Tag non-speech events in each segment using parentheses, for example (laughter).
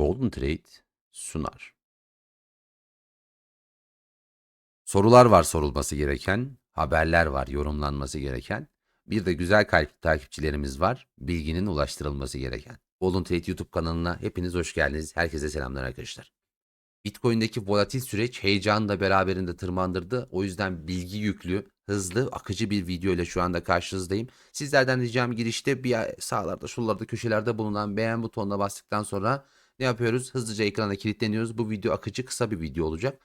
Golden Trade sunar. Sorular var sorulması gereken, haberler var yorumlanması gereken, bir de güzel kalpli takipçilerimiz var, bilginin ulaştırılması gereken. Golden Trade YouTube kanalına hepiniz hoş geldiniz. Herkese selamlar arkadaşlar. Bitcoin'deki volatil süreç heyecanı da beraberinde tırmandırdı. O yüzden bilgi yüklü, hızlı, akıcı bir video ile şu anda karşınızdayım. Sizlerden ricam girişte bir sağlarda, şuralarda, köşelerde bulunan beğen butonuna bastıktan sonra ne yapıyoruz? Hızlıca ekrana kilitleniyoruz. Bu video akıcı, kısa bir video olacak.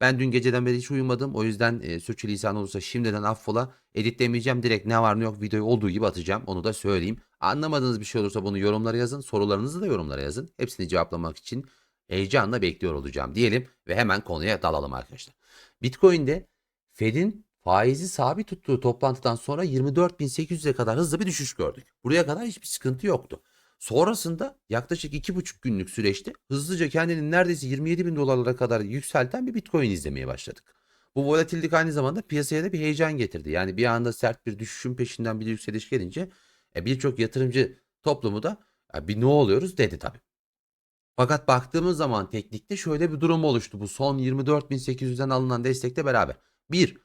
Ben dün geceden beri hiç uyumadım. O yüzden e, sürçülisan olursa şimdiden affola. Editlemeyeceğim. Direkt ne var ne yok videoyu olduğu gibi atacağım. Onu da söyleyeyim. Anlamadığınız bir şey olursa bunu yorumlara yazın. Sorularınızı da yorumlara yazın. Hepsini cevaplamak için heyecanla bekliyor olacağım diyelim ve hemen konuya dalalım arkadaşlar. Bitcoin'de Fed'in faizi sabit tuttuğu toplantıdan sonra 24.800'e kadar hızlı bir düşüş gördük. Buraya kadar hiçbir sıkıntı yoktu. Sonrasında yaklaşık 2,5 günlük süreçte hızlıca kendini neredeyse 27 bin dolarlara kadar yükselten bir Bitcoin izlemeye başladık. Bu volatillik aynı zamanda piyasaya da bir heyecan getirdi. Yani bir anda sert bir düşüşün peşinden bir yükseliş gelince e, birçok yatırımcı toplumu da "Ya bir ne oluyoruz dedi tabii. Fakat baktığımız zaman teknikte şöyle bir durum oluştu. Bu son 24.800'den alınan destekle beraber. Bir,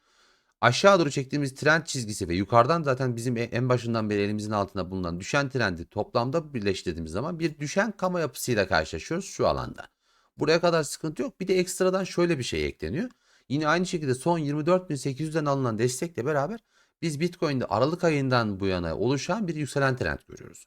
aşağı doğru çektiğimiz trend çizgisi ve yukarıdan zaten bizim e- en başından beri elimizin altında bulunan düşen trendi toplamda birleştirdiğimiz zaman bir düşen kama yapısıyla karşılaşıyoruz şu alanda. Buraya kadar sıkıntı yok. Bir de ekstradan şöyle bir şey ekleniyor. Yine aynı şekilde son 24.800'den alınan destekle beraber biz Bitcoin'de Aralık ayından bu yana oluşan bir yükselen trend görüyoruz.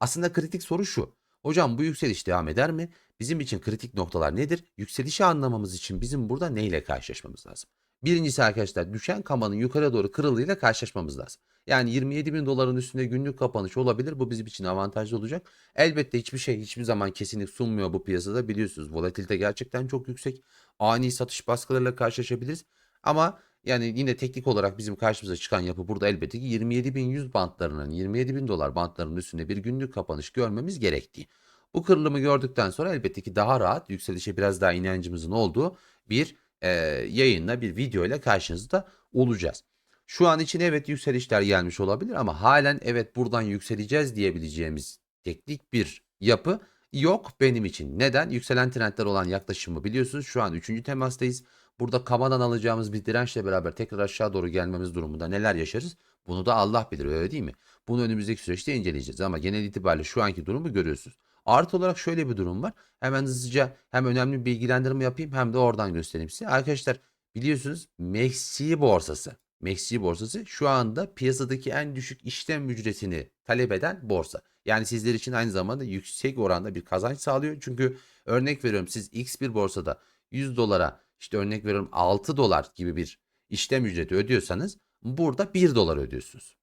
Aslında kritik soru şu. Hocam bu yükseliş devam eder mi? Bizim için kritik noktalar nedir? Yükselişi anlamamız için bizim burada neyle karşılaşmamız lazım? Birincisi arkadaşlar düşen kamanın yukarı doğru kırılığıyla karşılaşmamız lazım. Yani 27 bin doların üstünde günlük kapanış olabilir. Bu bizim için avantajlı olacak. Elbette hiçbir şey hiçbir zaman kesinlik sunmuyor bu piyasada biliyorsunuz. Volatilite gerçekten çok yüksek. Ani satış baskılarıyla karşılaşabiliriz. Ama yani yine teknik olarak bizim karşımıza çıkan yapı burada elbette ki 27.100 bantlarının 27.000 dolar bantlarının üstünde bir günlük kapanış görmemiz gerektiği. Bu kırılımı gördükten sonra elbette ki daha rahat yükselişe biraz daha inancımızın olduğu bir e, yayınla bir video ile karşınızda olacağız. Şu an için evet yükselişler gelmiş olabilir ama halen evet buradan yükseleceğiz diyebileceğimiz teknik bir yapı yok benim için. Neden? Yükselen trendler olan yaklaşımı biliyorsunuz. Şu an 3. temastayız. Burada kamadan alacağımız bir dirençle beraber tekrar aşağı doğru gelmemiz durumunda neler yaşarız? Bunu da Allah bilir öyle değil mi? Bunu önümüzdeki süreçte inceleyeceğiz ama genel itibariyle şu anki durumu görüyorsunuz. Artı olarak şöyle bir durum var. Hemen hızlıca hem önemli bir bilgilendirme yapayım hem de oradan göstereyim size. Arkadaşlar biliyorsunuz MACD borsası. MACD borsası şu anda piyasadaki en düşük işlem ücretini talep eden borsa. Yani sizler için aynı zamanda yüksek oranda bir kazanç sağlıyor. Çünkü örnek veriyorum siz X bir borsada 100 dolara işte örnek veriyorum 6 dolar gibi bir işlem ücreti ödüyorsanız burada 1 dolar ödüyorsunuz.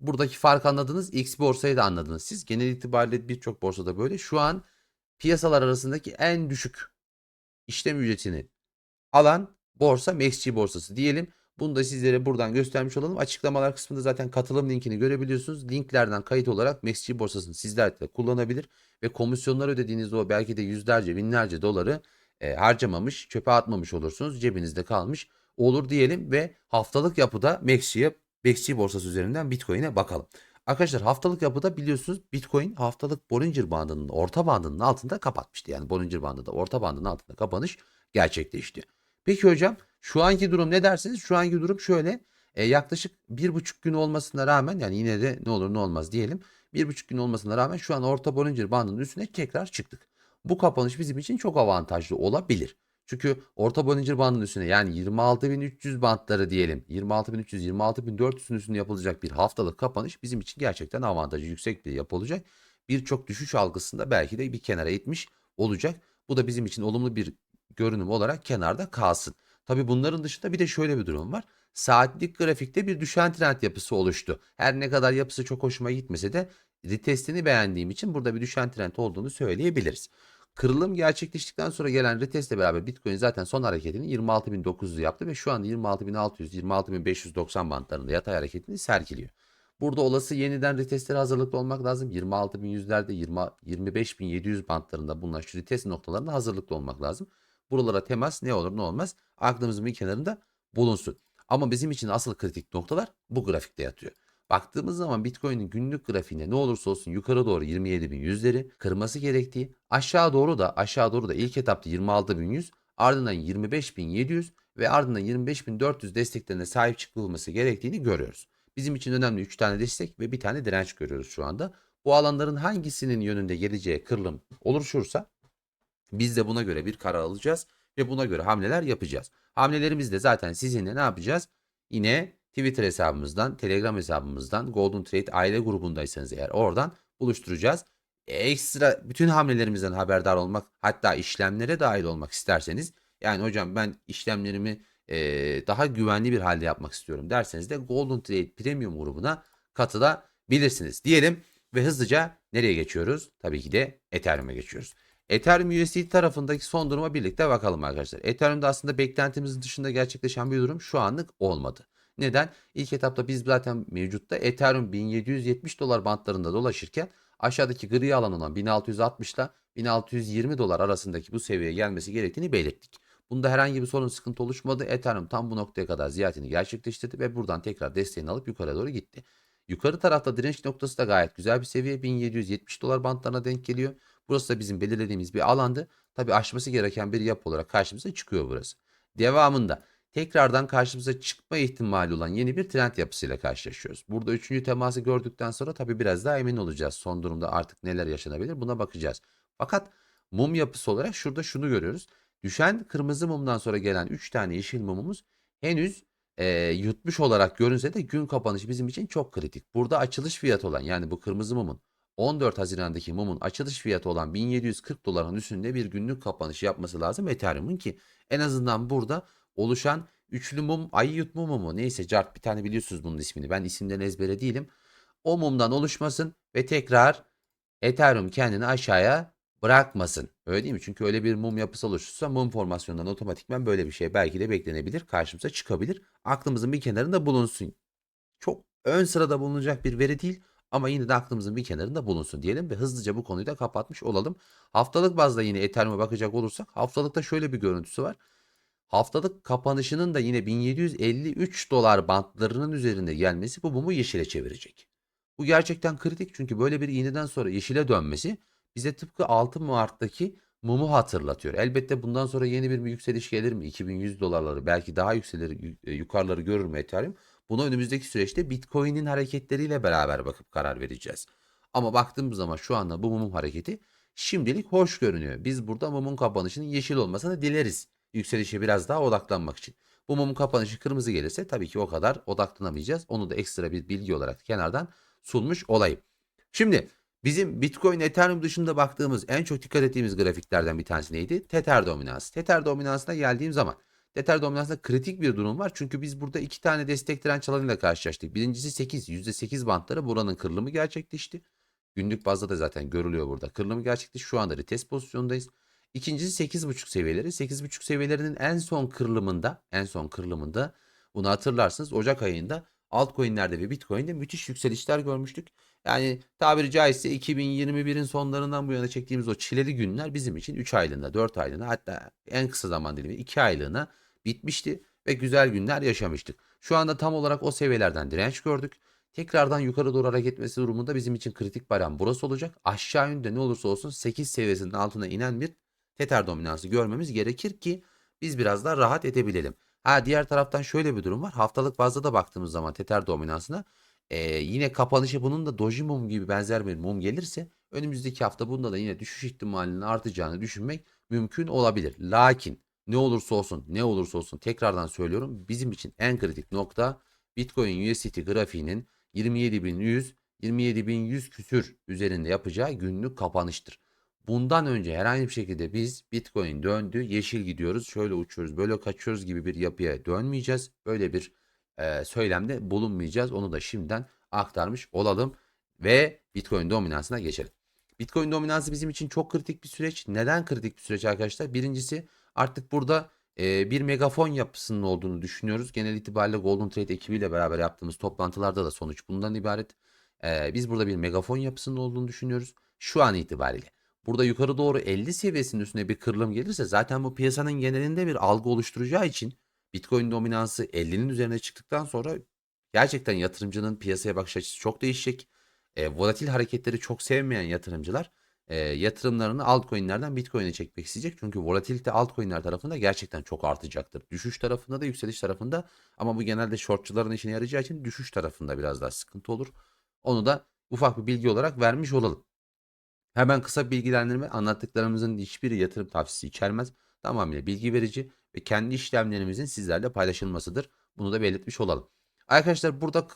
Buradaki fark anladınız. X borsayı da anladınız siz. Genel itibariyle birçok borsada böyle. Şu an piyasalar arasındaki en düşük işlem ücretini alan borsa MaxG borsası diyelim. Bunu da sizlere buradan göstermiş olalım. Açıklamalar kısmında zaten katılım linkini görebiliyorsunuz. Linklerden kayıt olarak MaxG borsasını sizler de kullanabilir ve komisyonlar ödediğiniz o belki de yüzlerce binlerce doları e, harcamamış, çöpe atmamış olursunuz. Cebinizde kalmış olur diyelim ve haftalık yapıda MaxG'ye BXC borsası üzerinden Bitcoin'e bakalım. Arkadaşlar haftalık yapıda biliyorsunuz Bitcoin haftalık Bollinger bandının orta bandının altında kapatmıştı. Yani Bollinger bandı da orta bandının altında kapanış gerçekleşti. Peki hocam şu anki durum ne dersiniz? Şu anki durum şöyle e, yaklaşık bir buçuk gün olmasına rağmen yani yine de ne olur ne olmaz diyelim. Bir buçuk gün olmasına rağmen şu an orta Bollinger bandının üstüne tekrar çıktık. Bu kapanış bizim için çok avantajlı olabilir. Çünkü orta Bollinger bandının üstüne yani 26.300 bantları diyelim 26.300 26.400'ün üstünde yapılacak bir haftalık kapanış bizim için gerçekten avantajı yüksek bir yapı olacak. Birçok düşüş algısında belki de bir kenara itmiş olacak. Bu da bizim için olumlu bir görünüm olarak kenarda kalsın. Tabi bunların dışında bir de şöyle bir durum var. Saatlik grafikte bir düşen trend yapısı oluştu. Her ne kadar yapısı çok hoşuma gitmese de retestini beğendiğim için burada bir düşen trend olduğunu söyleyebiliriz. Kırılım gerçekleştikten sonra gelen retestle beraber Bitcoin zaten son hareketini 26.900 yaptı ve şu anda 26.600 26.590 bantlarında yatay hareketini sergiliyor. Burada olası yeniden retestlere hazırlıklı olmak lazım. 26.100'lerde 20, 25.700 bantlarında bulunan şu retest noktalarında hazırlıklı olmak lazım. Buralara temas ne olur ne olmaz aklımızın bir kenarında bulunsun. Ama bizim için asıl kritik noktalar bu grafikte yatıyor. Baktığımız zaman Bitcoin'in günlük grafiğinde ne olursa olsun yukarı doğru 27.100'leri kırması gerektiği, aşağı doğru da aşağı doğru da ilk etapta 26.100, ardından 25.700 ve ardından 25.400 desteklerine sahip çıkılması gerektiğini görüyoruz. Bizim için önemli 3 tane destek ve bir tane direnç görüyoruz şu anda. Bu alanların hangisinin yönünde geleceği kırılım oluşursa biz de buna göre bir karar alacağız ve buna göre hamleler yapacağız. Hamlelerimizde zaten sizinle ne yapacağız? Yine Twitter hesabımızdan, Telegram hesabımızdan, Golden Trade aile grubundaysanız eğer oradan buluşturacağız. Ekstra bütün hamlelerimizden haberdar olmak hatta işlemlere dahil olmak isterseniz yani hocam ben işlemlerimi eee, daha güvenli bir halde yapmak istiyorum derseniz de Golden Trade Premium grubuna katılabilirsiniz diyelim ve hızlıca nereye geçiyoruz? Tabii ki de Ethereum'e geçiyoruz. Ethereum USDT tarafındaki son duruma birlikte bakalım arkadaşlar. Ethereum'da aslında beklentimizin dışında gerçekleşen bir durum şu anlık olmadı. Neden? İlk etapta biz zaten mevcutta Ethereum 1770 dolar bantlarında dolaşırken aşağıdaki gri alan olan 1660 ile 1620 dolar arasındaki bu seviyeye gelmesi gerektiğini belirttik. Bunda herhangi bir sorun sıkıntı oluşmadı. Ethereum tam bu noktaya kadar ziyaretini gerçekleştirdi ve buradan tekrar desteğini alıp yukarı doğru gitti. Yukarı tarafta direnç noktası da gayet güzel bir seviye. 1770 dolar bantlarına denk geliyor. Burası da bizim belirlediğimiz bir alandı. Tabi aşması gereken bir yapı olarak karşımıza çıkıyor burası. Devamında tekrardan karşımıza çıkma ihtimali olan yeni bir trend yapısıyla karşılaşıyoruz. Burada üçüncü teması gördükten sonra tabi biraz daha emin olacağız. Son durumda artık neler yaşanabilir buna bakacağız. Fakat mum yapısı olarak şurada şunu görüyoruz. Düşen kırmızı mumdan sonra gelen 3 tane yeşil mumumuz henüz e, yutmuş olarak görünse de gün kapanışı bizim için çok kritik. Burada açılış fiyatı olan yani bu kırmızı mumun 14 Haziran'daki mumun açılış fiyatı olan 1740 doların üstünde bir günlük kapanış yapması lazım Ethereum'un ki en azından burada oluşan üçlü mum ayı yutma mumu neyse cart bir tane biliyorsunuz bunun ismini ben isimden ezbere değilim. O mumdan oluşmasın ve tekrar Ethereum kendini aşağıya bırakmasın. Öyle değil mi? Çünkü öyle bir mum yapısı oluşursa mum formasyonundan otomatikman böyle bir şey belki de beklenebilir. Karşımıza çıkabilir. Aklımızın bir kenarında bulunsun. Çok ön sırada bulunacak bir veri değil ama yine de aklımızın bir kenarında bulunsun diyelim ve hızlıca bu konuyu da kapatmış olalım. Haftalık bazda yine Ethereum'a bakacak olursak haftalıkta şöyle bir görüntüsü var. Haftalık kapanışının da yine 1753 dolar bantlarının üzerinde gelmesi bu mumu yeşile çevirecek. Bu gerçekten kritik çünkü böyle bir iğneden sonra yeşile dönmesi bize tıpkı 6 Mart'taki mumu hatırlatıyor. Elbette bundan sonra yeni bir yükseliş gelir mi? 2100 dolarları belki daha yükselir e, yukarıları görür mü Ethereum? Buna önümüzdeki süreçte Bitcoin'in hareketleriyle beraber bakıp karar vereceğiz. Ama baktığımız zaman şu anda bu mumun hareketi şimdilik hoş görünüyor. Biz burada mumun kapanışının yeşil olmasını dileriz. Yükselişe biraz daha odaklanmak için. Bu mumun kapanışı kırmızı gelirse tabii ki o kadar odaklanamayacağız. Onu da ekstra bir bilgi olarak kenardan sunmuş olayım. Şimdi bizim Bitcoin, Ethereum dışında baktığımız en çok dikkat ettiğimiz grafiklerden bir tanesi neydi? Tether dominansı. Tether dominansına geldiğim zaman Tether dominansında kritik bir durum var. Çünkü biz burada iki tane destek direnç alanıyla karşılaştık. Birincisi 8, %8 bantları buranın kırılımı gerçekleşti. Günlük bazda da zaten görülüyor burada. Kırılımı gerçekleşti. Şu anda retest pozisyondayız. İkincisi 8.5 seviyeleri. 8.5 seviyelerinin en son kırılımında, en son kırılımında bunu hatırlarsınız Ocak ayında altcoin'lerde ve Bitcoin'de müthiş yükselişler görmüştük. Yani tabiri caizse 2021'in sonlarından bu yana çektiğimiz o çileli günler bizim için 3 aylığına, 4 aylığına hatta en kısa zaman dilimi 2 aylığına bitmişti ve güzel günler yaşamıştık. Şu anda tam olarak o seviyelerden direnç gördük. Tekrardan yukarı doğru hareket etmesi durumunda bizim için kritik bayram burası olacak. Aşağı yönde ne olursa olsun 8 seviyesinin altına inen bir Tether dominansı görmemiz gerekir ki biz biraz daha rahat edebilelim. Ha diğer taraftan şöyle bir durum var. Haftalık bazda da baktığımız zaman Tether dominansına e, yine kapanışı bunun da Doji mum gibi benzer bir mum gelirse önümüzdeki hafta bunda da yine düşüş ihtimalinin artacağını düşünmek mümkün olabilir. Lakin ne olursa olsun ne olursa olsun tekrardan söylüyorum bizim için en kritik nokta Bitcoin USDT grafiğinin 27.100 27.100 küsür üzerinde yapacağı günlük kapanıştır. Bundan önce herhangi bir şekilde biz Bitcoin döndü, yeşil gidiyoruz, şöyle uçuyoruz, böyle kaçıyoruz gibi bir yapıya dönmeyeceğiz. Böyle bir e, söylemde bulunmayacağız. Onu da şimdiden aktarmış olalım ve Bitcoin dominansına geçelim. Bitcoin dominansı bizim için çok kritik bir süreç. Neden kritik bir süreç arkadaşlar? Birincisi artık burada e, bir megafon yapısının olduğunu düşünüyoruz. Genel itibariyle Golden Trade ekibiyle beraber yaptığımız toplantılarda da sonuç bundan ibaret. E, biz burada bir megafon yapısının olduğunu düşünüyoruz. Şu an itibariyle. Burada yukarı doğru 50 seviyesinin üstüne bir kırılım gelirse zaten bu piyasanın genelinde bir algı oluşturacağı için Bitcoin dominansı 50'nin üzerine çıktıktan sonra Gerçekten yatırımcının piyasaya bakış açısı çok değişecek. E, volatil hareketleri çok sevmeyen yatırımcılar e, yatırımlarını altcoin'lerden Bitcoin'e çekmek isteyecek. Çünkü volatilite altcoin'ler tarafında gerçekten çok artacaktır. Düşüş tarafında da yükseliş tarafında ama bu genelde shortçuların işine yarayacağı için düşüş tarafında biraz daha sıkıntı olur. Onu da ufak bir bilgi olarak vermiş olalım. Hemen kısa bilgilendirme anlattıklarımızın hiçbiri yatırım tavsiyesi içermez. Tamamıyla bilgi verici ve kendi işlemlerimizin sizlerle paylaşılmasıdır. Bunu da belirtmiş olalım. Arkadaşlar burada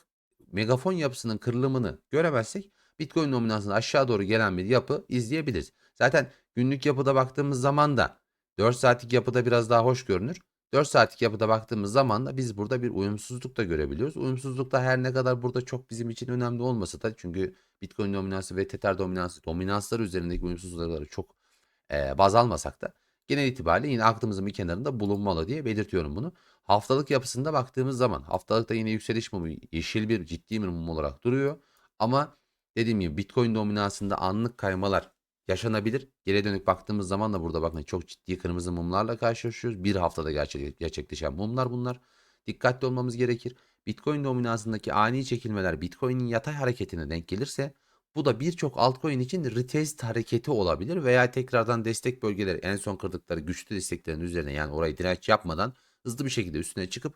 megafon yapısının kırılımını göremezsek Bitcoin dominansında aşağı doğru gelen bir yapı izleyebiliriz. Zaten günlük yapıda baktığımız zaman da 4 saatlik yapıda biraz daha hoş görünür. 4 saatlik yapıda baktığımız zaman da biz burada bir uyumsuzluk da görebiliyoruz. Uyumsuzluk da her ne kadar burada çok bizim için önemli olmasa da çünkü Bitcoin dominansı ve Tether dominansı dominanslar üzerindeki uyumsuzlukları çok e, baz almasak da genel itibariyle yine aklımızın bir kenarında bulunmalı diye belirtiyorum bunu. Haftalık yapısında baktığımız zaman haftalıkta yine yükseliş mumu yeşil bir ciddi bir mum olarak duruyor. Ama dediğim gibi Bitcoin dominansında anlık kaymalar yaşanabilir. Geriye dönük baktığımız zaman da burada bakın çok ciddi kırmızı mumlarla karşılaşıyoruz. Bir haftada gerçek, gerçekleşen mumlar bunlar. Dikkatli olmamız gerekir. Bitcoin dominansındaki ani çekilmeler Bitcoin'in yatay hareketine denk gelirse bu da birçok altcoin için retest hareketi olabilir veya tekrardan destek bölgeleri en son kırdıkları güçlü desteklerin üzerine yani orayı direnç yapmadan hızlı bir şekilde üstüne çıkıp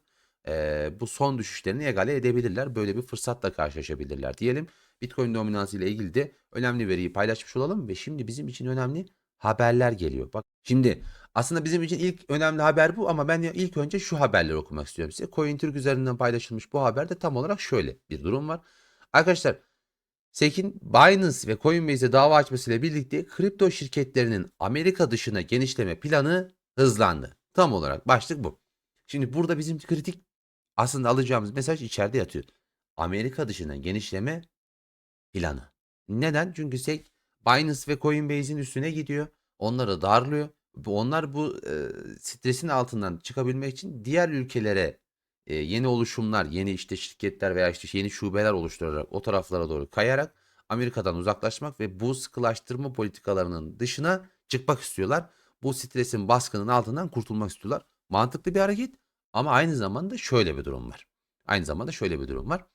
eee, bu son düşüşlerini egale edebilirler. Böyle bir fırsatla karşılaşabilirler diyelim. Bitcoin dominansı ile ilgili de önemli veriyi paylaşmış olalım ve şimdi bizim için önemli haberler geliyor. Bak şimdi aslında bizim için ilk önemli haber bu ama ben ilk önce şu haberleri okumak istiyorum size. CoinTürk üzerinden paylaşılmış bu haberde tam olarak şöyle bir durum var. Arkadaşlar SEC'in Binance ve Coinbase'e dava açmasıyla birlikte kripto şirketlerinin Amerika dışına genişleme planı hızlandı. Tam olarak başlık bu. Şimdi burada bizim kritik aslında alacağımız mesaj içeride yatıyor. Amerika dışına genişleme planı. Neden? Çünkü SEC Binance ve Coinbase'in üstüne gidiyor. Onları darlıyor. Onlar bu e, stresin altından çıkabilmek için diğer ülkelere e, yeni oluşumlar, yeni işte şirketler veya işte yeni şubeler oluşturarak o taraflara doğru kayarak Amerika'dan uzaklaşmak ve bu sıkılaştırma politikalarının dışına çıkmak istiyorlar. Bu stresin baskının altından kurtulmak istiyorlar. Mantıklı bir hareket ama aynı zamanda şöyle bir durum var. Aynı zamanda şöyle bir durum var.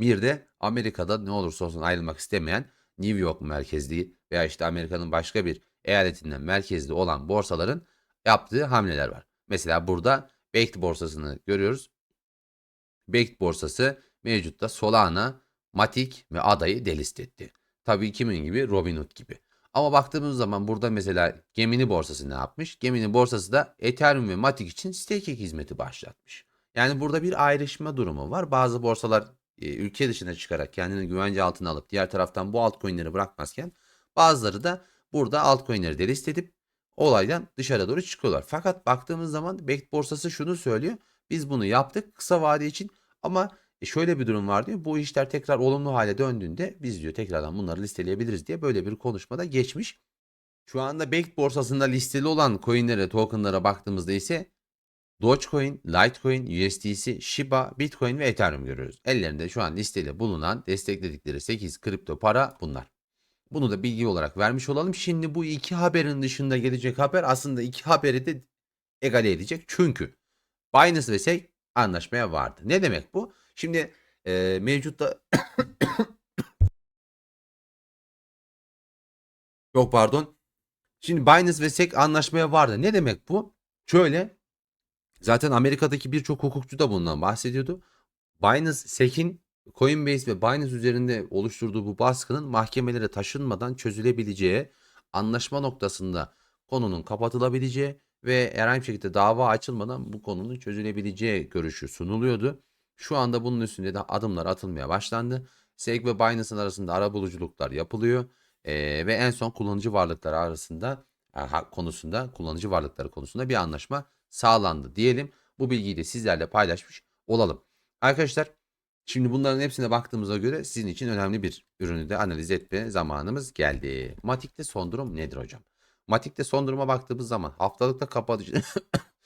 Bir de Amerika'da ne olursa olsun ayrılmak istemeyen New York merkezli veya işte Amerika'nın başka bir eyaletinden merkezli olan borsaların yaptığı hamleler var. Mesela burada Baked borsasını görüyoruz. Baked borsası mevcutta Solana, Matic ve Ada'yı delist etti. Tabii kimin gibi? Robinhood gibi. Ama baktığımız zaman burada mesela Gemini borsası ne yapmış? Gemini borsası da Ethereum ve Matic için staking hizmeti başlatmış. Yani burada bir ayrışma durumu var. Bazı borsalar e, ülke dışına çıkarak kendini güvence altına alıp diğer taraftan bu altcoin'leri bırakmazken bazıları da burada altcoin'leri delist edip olaydan dışarı doğru çıkıyorlar. Fakat baktığımız zaman Baked borsası şunu söylüyor. Biz bunu yaptık kısa vade için ama e, şöyle bir durum var diyor. Bu işler tekrar olumlu hale döndüğünde biz diyor tekrardan bunları listeleyebiliriz diye böyle bir konuşmada geçmiş. Şu anda Baked borsasında listeli olan coinlere, tokenlara baktığımızda ise Dogecoin, Litecoin, USDC, Shiba, Bitcoin ve Ethereum görüyoruz. Ellerinde şu an listeli bulunan destekledikleri 8 kripto para bunlar. Bunu da bilgi olarak vermiş olalım. Şimdi bu iki haberin dışında gelecek haber aslında iki haberi de egale edecek. Çünkü Binance ve SEC anlaşmaya vardı. Ne demek bu? Şimdi e, mevcutta (coughs) çok pardon. Şimdi Binance ve SEC anlaşmaya vardı. Ne demek bu? Şöyle zaten Amerika'daki birçok hukukçu da bundan bahsediyordu. Binance, SEC'in Coinbase ve Binance üzerinde oluşturduğu bu baskının mahkemelere taşınmadan çözülebileceği, anlaşma noktasında konunun kapatılabileceği ve herhangi bir şekilde dava açılmadan bu konunun çözülebileceği görüşü sunuluyordu. Şu anda bunun üstünde de adımlar atılmaya başlandı. SEC ve Binance'ın arasında arabuluculuklar yapılıyor. Ee, ve en son kullanıcı varlıkları arasında e, konusunda kullanıcı varlıkları konusunda bir anlaşma sağlandı diyelim. Bu bilgiyi de sizlerle paylaşmış olalım. Arkadaşlar Şimdi bunların hepsine baktığımıza göre sizin için önemli bir ürünü de analiz etme zamanımız geldi. Matik'te son durum nedir hocam? Matik'te son duruma baktığımız zaman haftalıkta kapanış (laughs)